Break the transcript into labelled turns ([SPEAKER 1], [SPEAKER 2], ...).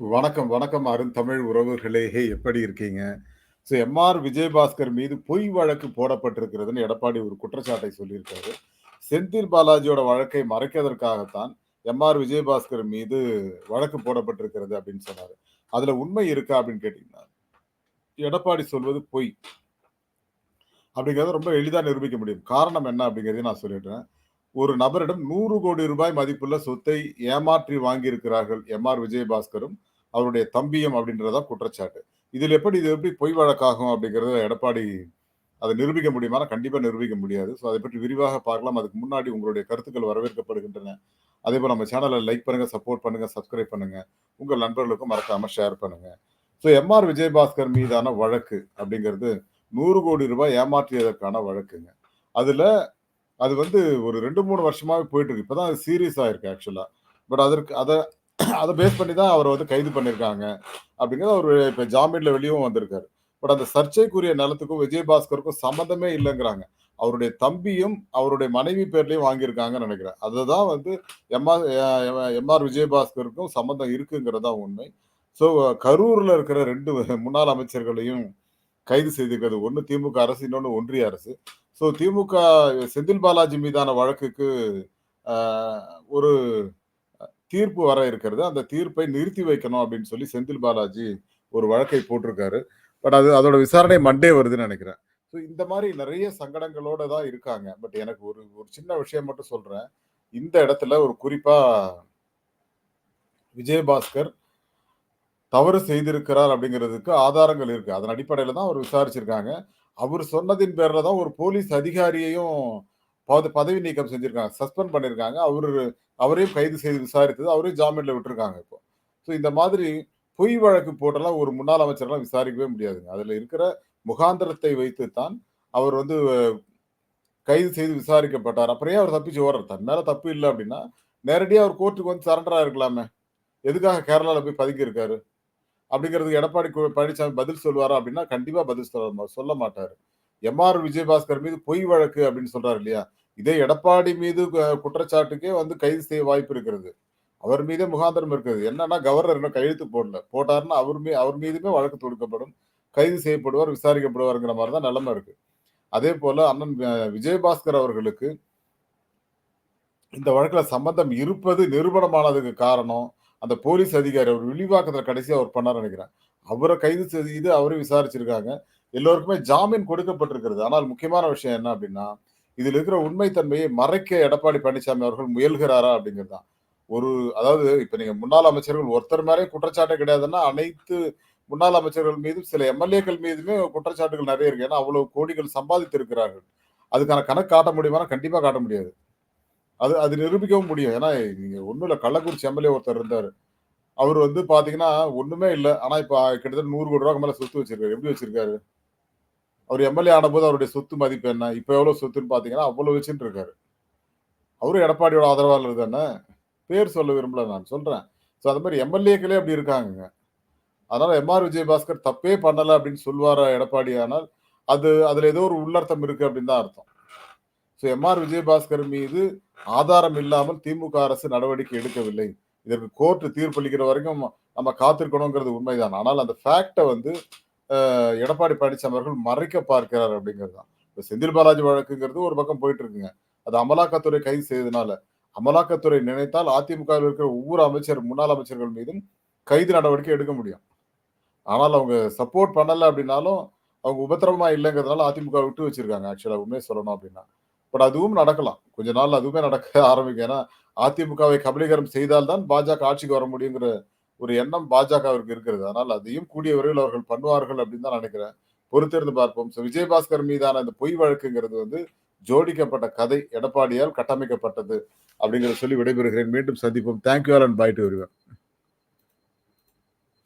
[SPEAKER 1] வணக்கம், வணக்கம் அருந்தமிழ் உறவுகளே! எப்படி இருக்கீங்க? So MR. விஜயபாஸ்கர் மீது பொய் வழக்கு போடப்பட்டிருக்கிறதுன்னு எடப்பாடி ஒரு குற்றச்சாட்டை சொல்லியிருக்காரு. செந்தில் பாலாஜியோட வழக்கை மறைக்கிறதற்காகத்தான் எம்.ஆர். விஜயபாஸ்கர் மீது வழக்கு போடப்பட்டிருக்கிறது அப்படின்னு சொன்னார் அதுல உண்மை இருக்கா அப்படின்னு கேட்டீங்கன்னா, எடப்பாடி சொல்வது பொய். அப்படிங்கிறத ரொம்ப எளிதாக நிரூபிக்க முடியும். காரணம் என்ன அப்படிங்கிறதையும் நான் சொல்லிடுறேன். ஒரு நபரிடம் நூறு கோடி ரூபாய் மதிப்புள்ள சொத்தை ஏமாற்றி வாங்கியிருக்கிறார்கள் எம்.ஆர். விஜயபாஸ்கரும், அவருடைய தம்பியம் அப்படின்றது தான் குற்றச்சாட்டு. இதில் எப்படி இது எப்படி பொய் வழக்காகும் அப்படிங்கிறத எடப்பாடி அதை நிரூபிக்க முடியுமானா, கண்டிப்பாக நிரூபிக்க முடியாது. ஸோ அதை பற்றி விரிவாக பார்க்கலாம். அதுக்கு முன்னாடி உங்களுடைய கருத்துக்கள் வரவேற்கப்படுகின்றன. அதேபோல நம்ம சேனலை லைக் பண்ணுங்கள் சப்போர்ட் பண்ணுங்கள் சப்ஸ்கிரைப் பண்ணுங்கள் உங்கள் நண்பர்களுக்கும் மறக்காமல் ஷேர் பண்ணுங்கள் ஸோ எம்.ஆர். விஜயபாஸ்கர் மீதான வழக்கு அப்படிங்கிறது நூறு கோடி ரூபாய் ஏமாற்றியதற்கான வழக்குங்க. அதில் அது வந்து ஒரு ரெண்டு மூணு வருஷமாகவே போயிட்டு இருக்கு. தான் அது சீரியஸ் ஆயிருக்கு ஆக்சுவலாக பட் அதற்கு அதை அதை பேஸ் பண்ணி தான் அவரை வந்து கைது பண்ணியிருக்காங்க. அப்படிங்கிறது அவர் இப்ப ஜாமீன்ல வெளியும் வந்திருக்காரு. பட் அந்த சர்ச்சைக்குரிய நிலத்துக்கும் விஜயபாஸ்கருக்கும் சம்மந்தமே இல்லைங்கிறாங்க அவருடைய தம்பியும், அவருடைய மனைவி பேர்லையும் வாங்கியிருக்காங்கன்னு நினைக்கிறேன் அதுதான் வந்து எம்.ஆர். எம்.ஆர். விஜயபாஸ்கருக்கும் சம்மந்தம் இருக்குங்கிறது தான் உண்மை. ஸோ கரூர்ல இருக்கிற ரெண்டு முன்னாள் அமைச்சர்களையும் கைது செய்திருக்கிறது. ஒன்று திமுக அரசு, இன்னொன்று ஒன்றிய அரசு. ஸோ திமுக செந்தில் பாலாஜி மீதான வழக்குக்கு ஒரு தீர்ப்பு வர இருக்கிறது. அந்த தீர்ப்பை நிறுத்தி வைக்கணும் அப்படின்னு சொல்லி செந்தில் பாலாஜி ஒரு வழக்கை போட்டிருக்காரு. பட் அது அதோட விசாரணை மண்டே வருதுன்னு நினைக்கிறேன் ஸோ இந்த மாதிரி நிறைய சங்கடங்களோட தான் இருக்காங்க. பட் எனக்கு ஒரு ஒரு சின்ன விஷயம் மட்டும் சொல்றேன். இந்த இடத்துல ஒரு குறிப்பா விஜயபாஸ்கர் தவறு செய்திருக்கிறார் அப்படிங்கிறதுக்கு ஆதாரங்கள் இருக்கு. அதன் அடிப்படையில தான் அவர் விசாரிச்சிருக்காங்க. அவர் சொன்னதின் பேர்ல தான் ஒரு போலீஸ் அதிகாரியையும் பதவி நீக்கம் செஞ்சிருக்காங்க. சஸ்பெண்ட் பண்ணியிருக்காங்க. அவரு அவரையும் கைது செய்து விசாரித்தது. அவரையும் ஜாமீன்ல விட்டுருக்காங்க இப்போ. ஸோ இந்த மாதிரி பொய் வழக்கு போட்டெல்லாம் ஒரு முன்னாள் அமைச்சர்லாம் விசாரிக்கவே முடியாதுங்க. அதுல இருக்கிற முகாந்திரத்தை வைத்து தான் அவர் வந்து கைது செய்து விசாரிக்கப்பட்டார். அப்புறம் ஏன் அவர் தப்பிச்சு ஓடுறார் தன் மேல தப்பு இல்லை அப்படின்னா, நேரடியாக அவர் கோர்ட்டுக்கு வந்து சரண்டராக இருக்கலாமே எதுக்காக கேரளாவில் போய் பதுங்கி இருக்காரு? அப்படிங்கிறதுக்கு எடப்பாடி பழனிசாமி பதில் சொல்லுவாரா அப்படின்னா, கண்டிப்பாக பதில் சொல்ல சொல்ல மாட்டார் எம்.ஆர். விஜயபாஸ்கர் மீது பொய் வழக்கு அப்படின்னு சொல்றாரு இல்லையா? இதே எடப்பாடி மீது குற்றச்சாட்டுக்கே வந்து கைது செய்ய வாய்ப்பு இருக்கிறது. அவர் மீதே முகாந்திரம் இருக்கிறது என்னன்னா கவர்னர் இன்னும் கையெழுத்து போடல. போட்டாருன்னா அவர் மீ அவர் மீதுமே வழக்கு தொடுக்கப்படும். கைது செய்யப்படுவார், விசாரிக்கப்படுவார்ங்கிற மாதிரி தான் நிலைமை இருக்கு. அதேபோல அண்ணன் விஜயபாஸ்கர் அவர்களுக்கு இந்த வழக்குல சம்பந்தம் இருப்பது நிரூபணமானதுக்கு காரணம், அந்த போலீஸ் அதிகாரி அவர் விழிவாக்கத்தில் கடைசியா அவர் பண்ணாருன்னு நினைக்கிறேன் அவரை கைது செய்து அவரையும் விசாரிச்சிருக்காங்க. எல்லோருக்குமே ஜாமீன் கொடுக்கப்பட்டிருக்கிறது. ஆனால் முக்கியமான விஷயம் என்ன அப்படின்னா, இதில் இருக்கிற உண்மைத்தன்மையை மறைக்க எடப்பாடி பழனிசாமி அவர்கள் முயல்கிறாரா அப்படிங்கிறது தான். ஒரு அதாவது இப்ப நீங்க முன்னாள் அமைச்சர்கள் ஒருத்தர் மேலயும் குற்றச்சாட்டே கிடையாதுன்னா, அனைத்து முன்னாள் அமைச்சர்கள் மீதும் சில எம்.எல்.ஏக்கள் மீதுமே குற்றச்சாட்டுகள் நிறைய இருக்கு. ஏன்னா அவ்வளவு கோடிகள் சம்பாதித்திருக்கிறார்கள். அதுக்கான கணக்கு காட்ட முடியுமானா, கண்டிப்பா காட்ட முடியாது. அது அது நிரூபிக்கவும் முடியும். ஏன்னா நீங்க ஒன்றும் இல்லை கள்ளக்குறிச்சி எம்.எல்.ஏ ஒருத்தர் இருந்தார் அவர் வந்து பார்த்தீங்கன்னா, ஒண்ணுமே இல்லை ஆனா இப்ப கிட்டத்தட்ட ரூ. 100,00,00,000 மேல சொத்து வச்சிருக்காரு. எப்படி வச்சிருக்காரு? அவர் எம்.எல்.ஏ ஆடும்போது அவருடைய சொத்து மதிப்பு என்ன? இப்போ எவ்வளோ சொத்துன்னு பார்த்தீங்கன்னா, அவ்வளோ வச்சுட்டு இருக்காரு. அவரும் எடப்பாடியோட ஆதரவாளர் தானே. பேர் சொல்ல விரும்பல நான் சொல்கிறேன் ஸோ அந்த மாதிரி எம்.எல்.ஏக்களே அப்படி இருக்காங்கங்க. அதனால எம்.ஆர். விஜயபாஸ்கர் தப்பே பண்ணலை அப்படின்னு சொல்வாரா எடப்பாடி ஆனால், அது அதில் ஏதோ ஒரு உள்ளர்த்தம் இருக்கு அப்படின்னு தான் அர்த்தம். So MR. விஜயபாஸ்கர் மீது ஆதாரம் இல்லாமல் திமுக அரசு நடவடிக்கை எடுக்கவில்லை. இதற்கு கோர்ட்டு தீர்ப்பளிக்கிற வரைக்கும் நம்ம காத்திருக்கணுங்கிறது உண்மைதான். ஆனால் அந்த ஃபேக்டை வந்து எடப்பாடி பழனிசாமி அவர்கள் மறைக்க பார்க்கிறார் அப்படிங்கிறது தான். இப்ப செந்தில் பாலாஜி வழக்குங்கிறது ஒரு பக்கம் போயிட்டு இருக்குங்க. அது அமலாக்கத்துறை கைது செய்ததுனால. அமலாக்கத்துறை நினைத்தால் அதிமுகவில் இருக்கிற ஒவ்வொரு அமைச்சர் முன்னாள் அமைச்சர்கள் மீதும் கைது நடவடிக்கை எடுக்க முடியும். ஆனால் அவங்க சப்போர்ட் பண்ணல அப்படின்னாலும், அவங்க உபத்திரமா இல்லைங்கிறதுனால அதிமுக விட்டு வச்சிருக்காங்க ஆக்சுவலா உண்மையை சொல்லணும் அப்படின்னா. பட் அதுவும் நடக்கலாம். கொஞ்ச நாள் அதுவுமே நடக்க ஆரம்பிக்கும். ஏன்னா அதிமுகவை கபலீகரம் செய்தால் தான் பாஜக ஆட்சிக்கு வர முடியுங்கிற ஒரு எண்ணம் பாஜகவிற்கு இருக்கிறது. ஆனால் அதையும் கூடிய விரைவில் அவர்கள் பண்ணுவார்கள் அப்படின்னு தான் நினைக்கிறேன் பொறுத்திருந்து பார்ப்போம். ஸோ விஜயபாஸ்கர் மீதான இந்த பொய் வழக்குங்கிறது வந்து ஜோடிக்கப்பட்ட கதை. எடப்பாடியால் கட்டமைக்கப்பட்டது அப்படிங்கிறத சொல்லி விடைபெறுகிறேன். மீண்டும் சந்திப்போம். Thank you all and bye வருவேன்